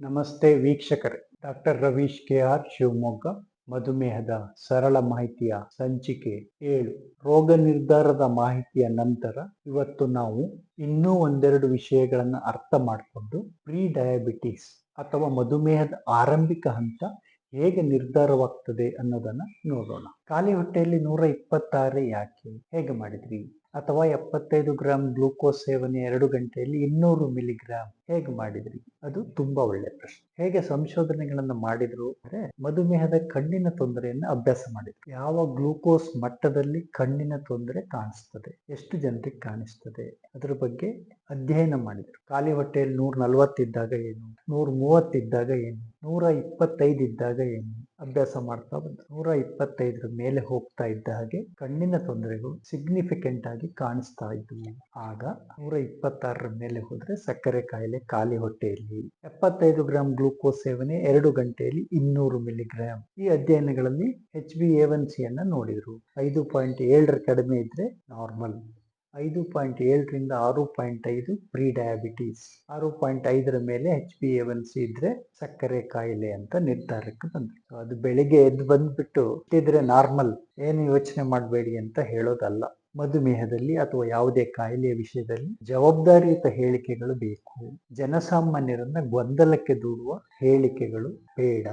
ನಮಸ್ತೆ ವೀಕ್ಷಕರೇ. Doctor Ravish K R Shivamogga, ಮಧುಮೇಹದ ಸರಳ ಮಾಹಿತಿಯ ಸಂಚಿಕೆ ಏಳು. ರೋಗ ನಿರ್ಧಾರದ ಮಾಹಿತಿಯ ನಂತರ ಇವತ್ತು ನಾವು ಇನ್ನೂ ಒಂದೆರಡು ವಿಷಯಗಳನ್ನು ಅರ್ಥ ಮಾಡಿಕೊಂಡು ಪ್ರೀ ಡಯಾಬಿಟಿಸ್ ಅಥವಾ ಮಧುಮೇಹದ ಆರಂಭಿಕ ಹಂತ ಹೇಗೆ ನಿರ್ಧಾರವಾಗ್ತದೆ ಅನ್ನೋದನ್ನ ನೋಡೋಣ. ಖಾಲಿ ಹೊಟ್ಟೆಯಲ್ಲಿ ನೂರ ಇಪ್ಪತ್ತಾರು ಯಾಕೆ? ಹೇಗೆ ಮಾಡಿದ್ರಿ? ಅಥವಾ ಎಪ್ಪತ್ತೈದು ಗ್ರಾಂ ಗ್ಲೂಕೋಸ್ ಸೇವನೆ ಎರಡು ಗಂಟೆಯಲ್ಲಿ ಇನ್ನೂರು ಮಿಲಿಗ್ರಾಂ ಹೇಗೆ ಮಾಡಿದ್ರಿ? ಅದು ತುಂಬಾ ಒಳ್ಳೆ ಪ್ರಶ್ನೆ. ಹೇಗೆ ಸಂಶೋಧನೆಗಳನ್ನ ಮಾಡಿದ್ರು ಅಂದ್ರೆ ಮಧುಮೇಹದ ಕಣ್ಣಿನ ತೊಂದರೆಯನ್ನ ಅಭ್ಯಾಸ ಮಾಡಿದ್ರು. ಯಾವ ಗ್ಲೂಕೋಸ್ ಮಟ್ಟದಲ್ಲಿ ಕಣ್ಣಿನ ತೊಂದರೆ ಕಾಣಿಸ್ತದೆ? ಎಷ್ಟು ಜನರಿಗೆ ಕಾಣಿಸ್ತದೆ? ಅದರ ಬಗ್ಗೆ ಅಧ್ಯಯನ ಮಾಡಿದ್ರು. ಖಾಲಿ ಹೊಟ್ಟೆಯಲ್ಲಿ ನೂರ ನಲವತ್ತಿದ್ದಾಗ ಏನು? ನೂರ ಮೂವತ್ತಿದ್ದಾಗ ಏನು? ನೂರ ಇಪ್ಪತ್ತೈದು ಇದ್ದಾಗ ಏನು? ಅಭ್ಯಾಸ ಮಾಡ್ತಾ ಬಂದ್ರು. ನೂರ ಇಪ್ಪತ್ತೈದರ ಮೇಲೆ ಹೋಗ್ತಾ ಇದ್ದ ಹಾಗೆ ಕಣ್ಣಿನ ತೊಂದರೆಗಳು ಸಿಗ್ನಿಫಿಕೆಂಟ್ ಆಗಿ ಕಾಣಿಸ್ತಾ ಇದ್ವು. ಆಗ ನೂರ ಇಪ್ಪತ್ತಾರರ ಮೇಲೆ ಹೋದ್ರೆ ಸಕ್ಕರೆ ಕಾಯಿಲೆ ಖಾಲಿ ಹೊಟ್ಟೆಯಲ್ಲಿ, ಎಪ್ಪತ್ತೈದು ಗ್ರಾಂ ಗ್ಲೂಕೋಸ್ ಸೇವನೆ ಎರಡು ಗಂಟೆಯಲ್ಲಿ ಇನ್ನೂರು ಮಿಲಿಗ್ರಾಂ. ಈ ಅಧ್ಯಯನಗಳಲ್ಲಿ H B A one C ಅನ್ನ ನೋಡಿದ್ರು. ಐದು ಪಾಯಿಂಟ್ ಏಳರ ಕಡಿಮೆ ಇದ್ರೆ ನಾರ್ಮಲ್. ಐದು ಪಾಯಿಂಟ್ ಏಳರಿಂದ ಆರು ಪಾಯಿಂಟ್ ಐದು ಪ್ರೀ ಡಯಾಬಿಟೀಸ್ ಆರು ಪಾಯಿಂಟ್ ಐದರ ಮೇಲೆ H B A one C ಇದ್ರೆ ಸಕ್ಕರೆ ಕಾಯಿಲೆ ಅಂತ ನಿರ್ಧಾರಕ್ಕೆ ಬಂದ್ರು. ಅದು ಬೆಳಿಗ್ಗೆ ಎದ್ದು ಬಂದ್ಬಿಟ್ಟು ಇಟ್ಟಿದ್ರೆ ನಾರ್ಮಲ್. ಏನು ಯೋಚನೆ ಮಾಡಬೇಡಿ ಅಂತ ಹೇಳೋದಲ್ಲ. ಮಧುಮೇಹದಲ್ಲಿ ಅಥವಾ ಯಾವುದೇ ಕಾಯಿಲೆಯ ವಿಷಯದಲ್ಲಿ ಜವಾಬ್ದಾರಿಯುತ ಹೇಳಿಕೆಗಳು ಬೇಕು. ಜನಸಾಮಾನ್ಯರನ್ನ ಗೊಂದಲಕ್ಕೆ ದೂಡುವ ಹೇಳಿಕೆಗಳು ಬೇಡ.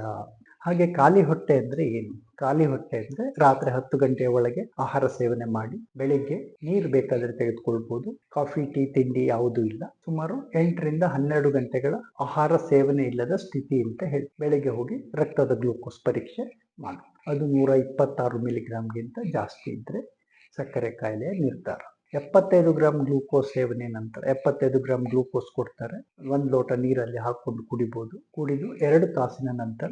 ಹಾಗೆ ಖಾಲಿ ಹೊಟ್ಟೆ ಅಂದ್ರೆ ಏನು? ಖಾಲಿ ಹೊಟ್ಟೆ ಅಂದ್ರೆ ರಾತ್ರಿ ಹತ್ತು ಗಂಟೆಯ ಒಳಗೆ ಆಹಾರ ಸೇವನೆ ಮಾಡಿ, ಬೆಳಿಗ್ಗೆ ನೀರು ಬೇಕಾದ್ರೆ ತೆಗೆದುಕೊಳ್ಬಹುದು ಕಾಫಿ, ಟೀ, ತಿಂಡಿ ಯಾವುದೂ ಇಲ್ಲ. ಸುಮಾರು ಎಂಟರಿಂದ ಹನ್ನೆರಡು ಗಂಟೆಗಳ ಆಹಾರ ಸೇವನೆ ಇಲ್ಲದ ಸ್ಥಿತಿ ಅಂತ ಹೇಳಿ. ಬೆಳಿಗ್ಗೆ ಹೋಗಿ ರಕ್ತದ ಗ್ಲೂಕೋಸ್ ಪರೀಕ್ಷೆ ಮಾಡಿ. ಅದು ನೂರ ಇಪ್ಪತ್ತಾರು ಮಿಲಿಗ್ರಾಮ್ಗಿಂತ ಜಾಸ್ತಿ ಇದ್ರೆ ಸಕ್ಕರೆ ಕಾಯಿಲೆ ನಿರ್ಧಾರ. ಎಪ್ಪತ್ತೈದು ಗ್ರಾಮ್ ಗ್ಲೂಕೋಸ್ ಸೇವನೆ ನಂತರ ಎಪ್ಪತ್ತೈದು ಗ್ರಾಮ್ ಗ್ಲೂಕೋಸ್ ಕೊಡ್ತಾರೆ. ಒಂದು ಲೋಟ ನೀರಲ್ಲಿ ಹಾಕೊಂಡು ಕುಡಿಬಹುದು ಕುಡಿದು ಎರಡು ತಾಸಿನ ನಂತರ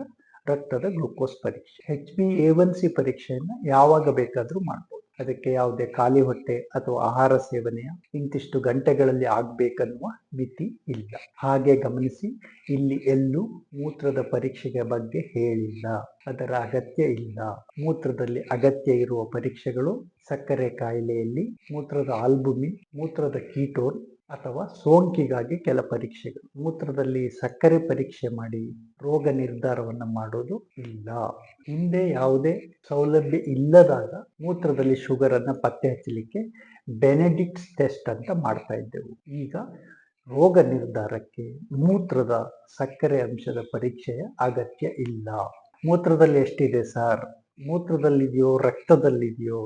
ರಕ್ತದ ಗ್ಲೂಕೋಸ್ ಪರೀಕ್ಷೆ. H B A one C ಪರೀಕ್ಷೆಯನ್ನು ಯಾವಾಗ ಬೇಕಾದರೂ ಮಾಡ್ಬೋದು. ಅದಕ್ಕೆ ಯಾವುದೇ ಖಾಲಿ ಹೊಟ್ಟೆ ಅಥವಾ ಆಹಾರ ಸೇವನೆಯ ಇಂತಿಷ್ಟು ಗಂಟೆಗಳಲ್ಲಿ ಆಗ್ಬೇಕನ್ನುವ ಮಿತಿ ಇಲ್ಲ. ಹಾಗೆ ಗಮನಿಸಿ, ಇಲ್ಲಿ ಎಲ್ಲೂ ಮೂತ್ರದ ಪರೀಕ್ಷೆಗೆ ಬಗ್ಗೆ ಹೇಳಿಲ್ಲ. ಅದರ ಅಗತ್ಯ ಇಲ್ಲ. ಮೂತ್ರದಲ್ಲಿ ಅಗತ್ಯ ಇರುವ ಪರೀಕ್ಷೆಗಳು ಸಕ್ಕರೆ ಕಾಯಿಲೆಯಲ್ಲಿ, ಮೂತ್ರದ ಆಲ್ಬುಮಿನ್, ಮೂತ್ರದ ಕೀಟೋನ್ ಅಥವಾ ಸೋಂಕಿಗಾಗಿ ಕೆಲ ಪರೀಕ್ಷೆಗಳು. ಮೂತ್ರದಲ್ಲಿ ಸಕ್ಕರೆ ಪರೀಕ್ಷೆ ಮಾಡಿ ರೋಗ ನಿರ್ಧಾರವನ್ನು ಮಾಡೋದು ಇಲ್ಲ. ಹಿಂದೆ ಯಾವುದೇ ಸೌಲಭ್ಯ ಇಲ್ಲದಾಗ ಮೂತ್ರದಲ್ಲಿ ಶುಗರ್ ಅನ್ನು ಪತ್ತೆ ಹಚ್ಚಲಿಕ್ಕೆ ಬೆನೆಡಿಕ್ಟ್ಸ್ ಟೆಸ್ಟ್ ಅಂತ ಮಾಡ್ತಾ ಇದ್ದೆವು. ಈಗ ರೋಗ ನಿರ್ಧಾರಕ್ಕೆ ಮೂತ್ರದ ಸಕ್ಕರೆ ಅಂಶದ ಪರೀಕ್ಷೆಯ ಅಗತ್ಯ ಇಲ್ಲ. ಮೂತ್ರದಲ್ಲಿ ಎಷ್ಟಿದೆ ಸರ್? ಮೂತ್ರದಲ್ಲಿದೆಯೋ, ರಕ್ತದಲ್ಲಿದೆಯೋ,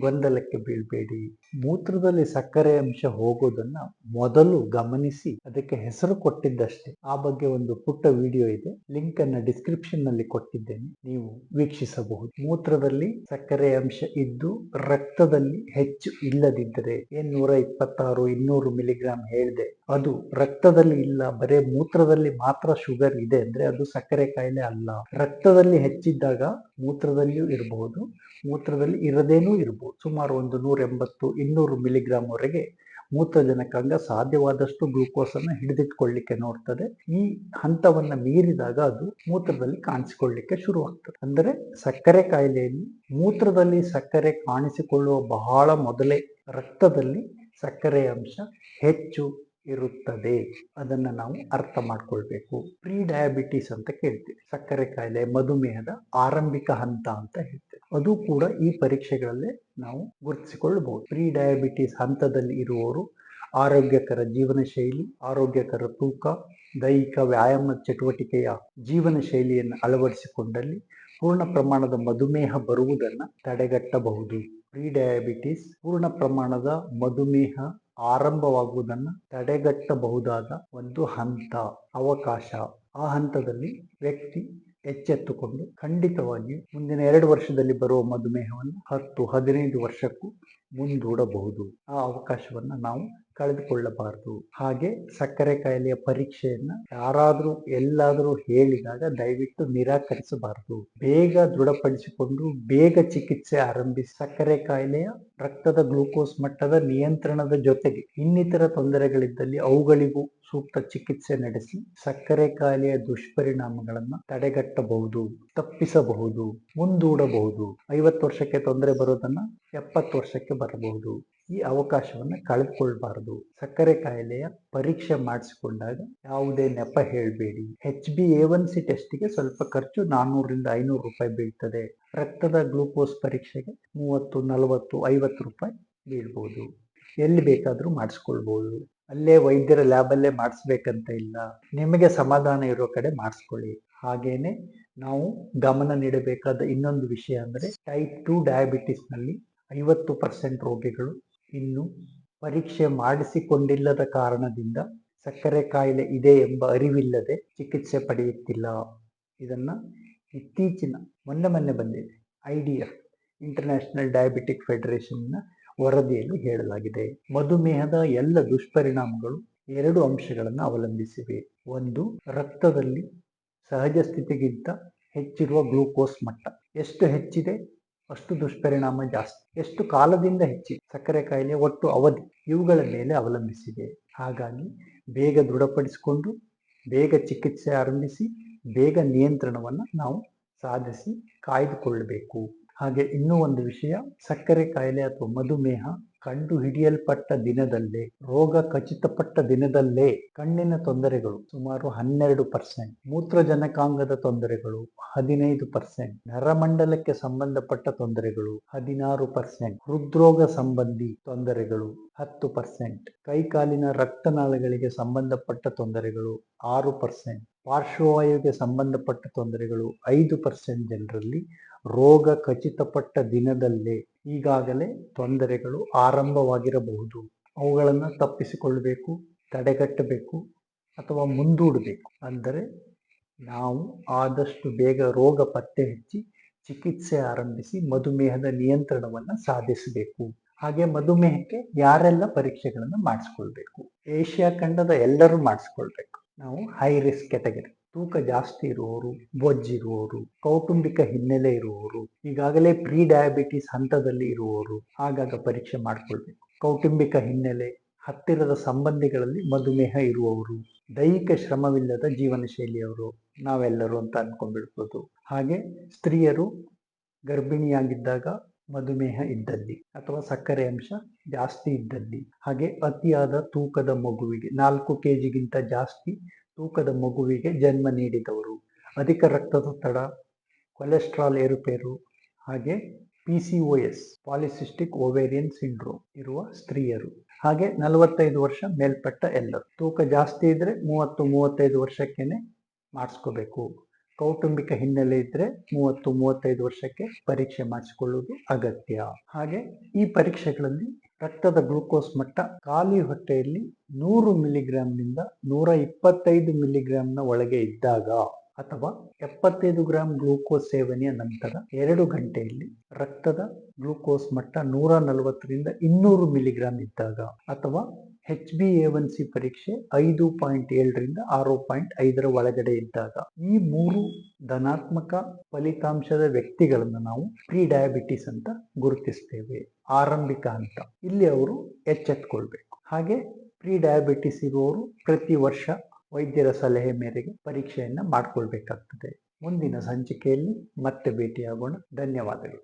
ಗೊಂದಲಕ್ಕೆ ಬೀಳ್ಬೇಡಿ. ಮೂತ್ರದಲ್ಲಿ ಸಕ್ಕರೆ ಅಂಶ ಹೋಗೋದನ್ನ ಮೊದಲು ಗಮನಿಸಿ, ಅದಕ್ಕೆ ಹೆಸರು ಕೊಟ್ಟಿದ್ದಷ್ಟೇ. ಆ ಬಗ್ಗೆ ಒಂದು ಪುಟ್ಟ ವಿಡಿಯೋ ಇದೆ ಲಿಂಕ್ ಅನ್ನ ಡಿಸ್ಕ್ರಿಪ್ಷನ್ನಲ್ಲಿ ಕೊಟ್ಟಿದ್ದೇನೆ, ನೀವು ವೀಕ್ಷಿಸಬಹುದು. ಮೂತ್ರದಲ್ಲಿ ಸಕ್ಕರೆ ಅಂಶ ಇದ್ದು, ರಕ್ತದಲ್ಲಿ ಹೆಚ್ಚು ಇಲ್ಲದಿದ್ದರೆ, ಏನ್ ನೂರ ಇಪ್ಪತ್ತಾರು ಇನ್ನೂರು ಮಿಲಿಗ್ರಾಮ್ ಹೇಳಿದೆ, ಅದು ರಕ್ತದಲ್ಲಿ ಇಲ್ಲ, ಬರೇ ಮೂತ್ರದಲ್ಲಿ ಮಾತ್ರ ಶುಗರ್ ಇದೆ ಅಂದ್ರೆ ಅದು ಸಕ್ಕರೆ ಕಾಯಿಲೆ ಅಲ್ಲ. ರಕ್ತದಲ್ಲಿ ಹೆಚ್ಚಿದ್ದಾಗ ಮೂತ್ರದಲ್ಲಿಯೂ ಇರಬಹುದು ಮೂತ್ರದಲ್ಲಿ ಇರದೇನೂ ಇರಬಹುದು ಸುಮಾರು ಒಂದು ನೂರ ಎಂಬತ್ತು ಇನ್ನೂರು ಮಿಲಿಗ್ರಾಮ್ ವರೆಗೆ ಮೂತ್ರಜನಕಾಂಗ ಸಾಧ್ಯವಾದಷ್ಟು ಗ್ಲೂಕೋಸನ್ನು ಹಿಡಿದಿಟ್ಕೊಳ್ಳಿಕ್ಕೆ ನೋಡ್ತದೆ. ಈ ಹಂತವನ್ನ ಮೀರಿದಾಗ ಅದು ಮೂತ್ರದಲ್ಲಿ ಕಾಣಿಸಿಕೊಳ್ಳಿಕ್ಕೆ ಶುರುವಾಗ್ತದೆ. ಅಂದರೆ ಸಕ್ಕರೆ ಕಾಯಿಲೆಯಲ್ಲಿ ಮೂತ್ರದಲ್ಲಿ ಸಕ್ಕರೆ ಕಾಣಿಸಿಕೊಳ್ಳುವ ಬಹಳ ಮೊದಲೇ ರಕ್ತದಲ್ಲಿ ಸಕ್ಕರೆ ಅಂಶ ಹೆಚ್ಚು ಇರುತ್ತದೆ. ಅದನ್ನ ನಾವು ಅರ್ಥ ಮಾಡ್ಕೊಳ್ಬೇಕು. ಪ್ರೀ ಡಯಾಬಿಟಿಸ್ ಅಂತ ಕೇಳ್ತೀವಿ. ಸಕ್ಕರೆ ಕಾಯಿಲೆ ಮಧುಮೇಹದ ಆರಂಭಿಕ ಹಂತ ಅಂತ ಹೇಳ್ತೇವೆ. ಅದು ಕೂಡ ಈ ಪರೀಕ್ಷೆಗಳಲ್ಲಿ ನಾವು ಗುರುತಿಸಿಕೊಳ್ಳಬಹುದು. ಪ್ರೀ ಡಯಾಬಿಟಿಸ್ ಹಂತದಲ್ಲಿ ಇರುವವರು ಆರೋಗ್ಯಕರ ಜೀವನ ಶೈಲಿ ಆರೋಗ್ಯಕರ ತೂಕ, ದೈಹಿಕ ವ್ಯಾಯಾಮ ಚಟುವಟಿಕೆಯ ಜೀವನ ಶೈಲಿಯನ್ನು ಅಳವಡಿಸಿಕೊಂಡಲ್ಲಿ ಪೂರ್ಣ ಪ್ರಮಾಣದ ಮಧುಮೇಹ ಬರುವುದನ್ನು ತಡೆಗಟ್ಟಬಹುದು. ಪ್ರೀ ಡಯಾಬಿಟಿಸ್ ಪೂರ್ಣ ಪ್ರಮಾಣದ ಮಧುಮೇಹ ಆರಂಭವಾಗುವುದನ್ನು ತಡೆಗಟ್ಟಬಹುದಾದ ಒಂದು ಹಂತ, ಅವಕಾಶ. ಆ ಹಂತದಲ್ಲಿ ವ್ಯಕ್ತಿ ಎಚ್ಚೆತ್ತುಕೊಂಡು ಖಂಡಿತವಾಗಿ ಮುಂದಿನ ಎರಡು ವರ್ಷದಲ್ಲಿ ಬರುವ ಮಧುಮೇಹವನ್ನು ಹತ್ತು ಹದಿನೈದು ವರ್ಷಕ್ಕೂ ಮುಂದೂಡಬಹುದು. ಆ ಅವಕಾಶವನ್ನು ನಾವು ಕಳೆದುಕೊಳ್ಳಬಾರದು. ಹಾಗೆ ಸಕ್ಕರೆ ಕಾಯಿಲೆಯ ಪರೀಕ್ಷೆಯನ್ನ ಯಾರಾದರೂ ಎಲ್ಲಾದರೂ ಹೇಳಿದಾಗ ದಯವಿಟ್ಟು ನಿರಾಕರಿಸಬಾರದು. ಬೇಗ ದೃಢಪಡಿಸಿಕೊಂಡು ಬೇಗ ಚಿಕಿತ್ಸೆ ಆರಂಭಿಸಿ ಸಕ್ಕರೆ ಕಾಯಿಲೆಯ ರಕ್ತದ ಗ್ಲೂಕೋಸ್ ಮಟ್ಟದ ನಿಯಂತ್ರಣದ ಜೊತೆಗೆ ಇನ್ನಿತರ ತೊಂದರೆಗಳಿದ್ದಲ್ಲಿ ಅವುಗಳಿಗೂ ಸೂಕ್ತ ಚಿಕಿತ್ಸೆ ನಡೆಸಿ ಸಕ್ಕರೆ ಕಾಯಿಲೆಯ ದುಷ್ಪರಿಣಾಮಗಳನ್ನು ತಡೆಗಟ್ಟಬಹುದು, ತಪ್ಪಿಸಬಹುದು, ಮುಂದೂಡಬಹುದು. ಐವತ್ತು ವರ್ಷಕ್ಕೆ ತೊಂದರೆ ಬರೋದನ್ನು ಎಪ್ಪತ್ತು ವರ್ಷಕ್ಕೆ ಬರಬಹುದು. ಈ ಅವಕಾಶವನ್ನು ಕಳೆದುಕೊಳ್ಬಾರದು ಸಕ್ಕರೆ ಕಾಯಿಲೆಯ ಪರೀಕ್ಷೆ ಮಾಡಿಸಿಕೊಂಡಾಗ ಯಾವುದೇ ನೆಪ ಹೇಳಬೇಡಿ. H B A one C ಟೆಸ್ಟಿಗೆ ಸ್ವಲ್ಪ ಖರ್ಚು ನಾನ್ನೂರರಿಂದ ಐನೂರು ರೂಪಾಯಿ ಬೀಳ್ತದೆ. ರಕ್ತದ ಗ್ಲೂಕೋಸ್ ಪರೀಕ್ಷೆಗೆ ಮೂವತ್ತು, ನಲವತ್ತು, ಐವತ್ತು ರೂಪಾಯಿ ಬೀಳ್ಬೋದು. ಎಲ್ಲಿ ಬೇಕಾದರೂ ಮಾಡಿಸ್ಕೊಳ್ಬೋದು. ಅಲ್ಲೇ ವೈದ್ಯರ ಲ್ಯಾಬಲ್ಲೇ ಮಾಡಿಸ್ಬೇಕಂತ ಇಲ್ಲ. ನಿಮಗೆ ಸಮಾಧಾನ ಇರೋ ಕಡೆ ಮಾಡಿಸ್ಕೊಳ್ಳಿ. ಹಾಗೇನೆ ನಾವು ಗಮನ ನೀಡಬೇಕಾದ ಇನ್ನೊಂದು ವಿಷಯ ಅಂದರೆ ಟೈಪ್ ಟು ಡಯಾಬಿಟಿಸ್ನಲ್ಲಿ ಐವತ್ತು ಪರ್ಸೆಂಟ್ ರೋಗಿಗಳು ಇನ್ನು ಪರೀಕ್ಷೆ ಮಾಡಿಸಿಕೊಂಡಿಲ್ಲದ ಕಾರಣದಿಂದ ಸಕ್ಕರೆ ಕಾಯಿಲೆ ಇದೆ ಎಂಬ ಅರಿವಿಲ್ಲದೆ ಚಿಕಿತ್ಸೆ ಪಡೆಯುತ್ತಿಲ್ಲ. ಇದನ್ನ ಇತ್ತೀಚಿನ ಮೊನ್ನೆ ಮೊನ್ನೆ ಬಂದಿದೆ ಐ ಡಿ ಇಂಟರ್ನ್ಯಾಷನಲ್ ಡಯಾಬಿಟಿಕ್ ಫೆಡರೇಷನ್ನ ವರದಿಯಲ್ಲಿ ಹೇಳಲಾಗಿದೆ. ಮಧುಮೇಹದ ಎಲ್ಲ ದುಷ್ಪರಿಣಾಮಗಳು ಎರಡು ಅಂಶಗಳನ್ನು ಅವಲಂಬಿಸಿವೆ. ಒಂದು, ರಕ್ತದಲ್ಲಿ ಸಹಜ ಸ್ಥಿತಿಗಿಂತ ಹೆಚ್ಚಿರುವ ಗ್ಲೂಕೋಸ್ ಮಟ್ಟ. ಎಷ್ಟು ಹೆಚ್ಚಿದೆ? ಅಷ್ಟು ದುಷ್ಪರಿಣಾಮ ಜಾಸ್ತಿ. ಎಷ್ಟು ಕಾಲದಿಂದ ಹೆಚ್ಚಿದೆ? ಸಕ್ಕರೆ ಕಾಯಿಲೆ ಒಟ್ಟು ಅವಧಿ ಇವುಗಳ ಮೇಲೆ ಅವಲಂಬಿಸಿದೆ. ಹಾಗಾಗಿ ಬೇಗ ದೃಢಪಡಿಸಿಕೊಂಡು, ಬೇಗ ಚಿಕಿತ್ಸೆ ಆರಂಭಿಸಿ, ಬೇಗ ನಿಯಂತ್ರಣವನ್ನು ನಾವು ಸಾಧಿಸಿ ಕಾಯ್ದುಕೊಳ್ಳಬೇಕು. ಹಾಗೆ ಇನ್ನೂ ಒಂದು ವಿಷಯ, ಸಕ್ಕರೆ ಕಾಯಿಲೆ ಅಥವಾ ಮಧುಮೇಹ ಕಂಡು ಹಿಡಿಯಲ್ಪಟ್ಟ ದಿನದಲ್ಲೇ, ರೋಗ ಖಚಿತಪಟ್ಟ ದಿನದಲ್ಲೇ ಕಣ್ಣಿನ ತೊಂದರೆಗಳು ಸುಮಾರು ಹನ್ನೆರಡು ಪರ್ಸೆಂಟ್ ಮೂತ್ರಜನಕಾಂಗದ ತೊಂದರೆಗಳು ಹದಿನೈದು ಪರ್ಸೆಂಟ್ ನರಮಂಡಲಕ್ಕೆ ಸಂಬಂಧಪಟ್ಟ ತೊಂದರೆಗಳು ಹದಿನಾರು ಪರ್ಸೆಂಟ್ ಹೃದ್ರೋಗ ಸಂಬಂಧಿ ತೊಂದರೆಗಳು ಹತ್ತು ಪರ್ಸೆಂಟ್ ಕೈಕಾಲಿನ ರಕ್ತನಾಳಗಳಿಗೆ ಸಂಬಂಧಪಟ್ಟ ತೊಂದರೆಗಳು ಆರು ಪರ್ಸೆಂಟ್ ಪಾರ್ಶ್ವವಾಯುವಿಗೆ ಸಂಬಂಧಪಟ್ಟ ತೊಂದರೆಗಳು ಐದು ಪರ್ಸೆಂಟ್ ಜನರಲ್ಲಿ ರೋಗ ಖಚಿತಪಟ್ಟ ದಿನದಲ್ಲೇ ಈಗಾಗಲೇ ತೊಂದರೆಗಳು ಆರಂಭವಾಗಿರಬಹುದು. ಅವುಗಳನ್ನು ತಪ್ಪಿಸಿಕೊಳ್ಳಬೇಕು, ತಡೆಗಟ್ಟಬೇಕು ಅಥವಾ ಮುಂದೂಡಬೇಕು. ಅಂದರೆ ನಾವು ಆದಷ್ಟು ಬೇಗ ರೋಗ ಪತ್ತೆ ಹಚ್ಚಿ ಚಿಕಿತ್ಸೆ ಆರಂಭಿಸಿ ಮಧುಮೇಹದ ನಿಯಂತ್ರಣವನ್ನು ಸಾಧಿಸಬೇಕು. ಹಾಗೆ ಮಧುಮೇಹಕ್ಕೆ ಯಾರೆಲ್ಲ ಪರೀಕ್ಷೆಗಳನ್ನು ಮಾಡಿಸ್ಕೊಳ್ಬೇಕು? ಏಷ್ಯಾ ಖಂಡದ ಎಲ್ಲರೂ ಮಾಡಿಸ್ಕೊಳ್ಬೇಕು. ನಾವು ಹೈ ರಿಸ್ಕ್ ಕೆಟಗರಿ ತೂಕ ಜಾಸ್ತಿ ಇರುವವರು ಬೊಜ್ಜಿರುವವರು ಕೌಟುಂಬಿಕ ಹಿನ್ನೆಲೆ ಇರುವವರು, ಈಗಾಗಲೇ ಪ್ರೀ ಡಯಾಬಿಟಿಸ್ ಹಂತದಲ್ಲಿ ಇರುವವರು ಆಗಾಗ ಪರೀಕ್ಷೆ ಮಾಡಿಕೊಳ್ಬೇಕು. ಕೌಟುಂಬಿಕ ಹಿನ್ನೆಲೆ, ಹತ್ತಿರದ ಸಂಬಂಧಿಗಳಲ್ಲಿ ಮಧುಮೇಹ ಇರುವವರು, ದೈಹಿಕ ಶ್ರಮವಿಲ್ಲದ ಜೀವನ ಶೈಲಿಯವರು ನಾವೆಲ್ಲರೂ ಅಂತ ಅನ್ಕೊಂಡ್ಬಿಡ್ಬೋದು. ಹಾಗೆ ಸ್ತ್ರೀಯರು ಗರ್ಭಿಣಿಯಾಗಿದ್ದಾಗ ಮಧುಮೇಹ ಇದ್ದಲ್ಲಿ ಅಥವಾ ಸಕ್ಕರೆ ಅಂಶ ಜಾಸ್ತಿ ಇದ್ದಲ್ಲಿ, ಹಾಗೆ ಅತಿಯಾದ ತೂಕದ ಮಗುವಿಗೆ ನಾಲ್ಕು ಕೆ ಜಿಗಿಂತ ಜಾಸ್ತಿ ತೂಕದ ಮಗುವಿಗೆ ಜನ್ಮ ನೀಡಿದವರು. ಅಧಿಕ ರಕ್ತದೊತ್ತಡ ಕೊಲೆಸ್ಟ್ರಾಲ್ ಏರುಪೇರು, ಹಾಗೆ P C O S polycystic ovarian syndrome ಇರುವ ಸ್ತ್ರೀಯರು. ಹಾಗೆ ನಲವತ್ತೈದು ವರ್ಷ ಮೇಲ್ಪಟ್ಟ ಎಲ್ಲರು. ತೂಕ ಜಾಸ್ತಿ ಇದ್ದರೆ ಮೂವತ್ತು, ಮೂವತ್ತೈದು ವರ್ಷಕ್ಕೇನೆ ಮಾಡಿಸ್ಕೋಬೇಕು. ಕೌಟುಂಬಿಕ ಹಿನ್ನೆಲೆ ಇದ್ದರೆ ಮೂವತ್ತು, ಮೂವತ್ತೈದು ವರ್ಷಕ್ಕೆ ಪರೀಕ್ಷೆ ಮಾಡಿಸಿಕೊಳ್ಳುವುದು ಅಗತ್ಯ. ಹಾಗೆ ಈ ಪರೀಕ್ಷೆಗಳಲ್ಲಿ ರಕ್ತದ ಗ್ಲೂಕೋಸ್ ಮಟ್ಟ ಖಾಲಿ ಹೊಟ್ಟೆಯಲ್ಲಿ ನೂರು ಮಿಲಿಗ್ರಾಂನಿಂದ ನೂರ ಇಪ್ಪತ್ತೈದು ಮಿಲಿಗ್ರಾಂನ ಒಳಗೆ ಇದ್ದಾಗ ಅಥವಾ ಎಪ್ಪತ್ತೈದು ಗ್ರಾಂ ಗ್ಲೂಕೋಸ್ ಸೇವನೆಯ ನಂತರ ಎರಡು ಗಂಟೆಯಲ್ಲಿ ರಕ್ತದ ಗ್ಲೂಕೋಸ್ ಮಟ್ಟ ನೂರ ನಲವತ್ತರಿಂದ ಇನ್ನೂರು ಮಿಲಿಗ್ರಾಂ ಇದ್ದಾಗ ಅಥವಾ H B A one C ಪರೀಕ್ಷೆ ಐದು ಪಾಯಿಂಟ್ ಏಳರಿಂದ ಆರು ಪಾಯಿಂಟ್ ಐದರ ಒಳಗಡೆ ಇದ್ದಾಗ ಈ ಮೂರು ಧನಾತ್ಮಕ ಫಲಿತಾಂಶದ ವ್ಯಕ್ತಿಗಳನ್ನು ನಾವು ಪ್ರೀ ಡಯಾಬಿಟಿಸ್ ಅಂತ ಗುರುತಿಸ್ತೇವೆ, ಆರಂಭಿಕ ಹಂತ. ಇಲ್ಲಿ ಅವರು ಎಚ್ಚೆತ್ಕೊಳ್ಬೇಕು. ಹಾಗೆ ಪ್ರೀ ಡಯಾಬಿಟಿಸ್ ಇರುವವರು ಪ್ರತಿ ವರ್ಷ ವೈದ್ಯರ ಸಲಹೆ ಮೇರೆಗೆ ಪರೀಕ್ಷೆಯನ್ನು ಮಾಡಿಕೊಳ್ಬೇಕಾಗ್ತದೆ. ಮುಂದಿನ ಸಂಚಿಕೆಯಲ್ಲಿ ಮತ್ತೆ ಭೇಟಿಯಾಗೋಣ. ಧನ್ಯವಾದಗಳು.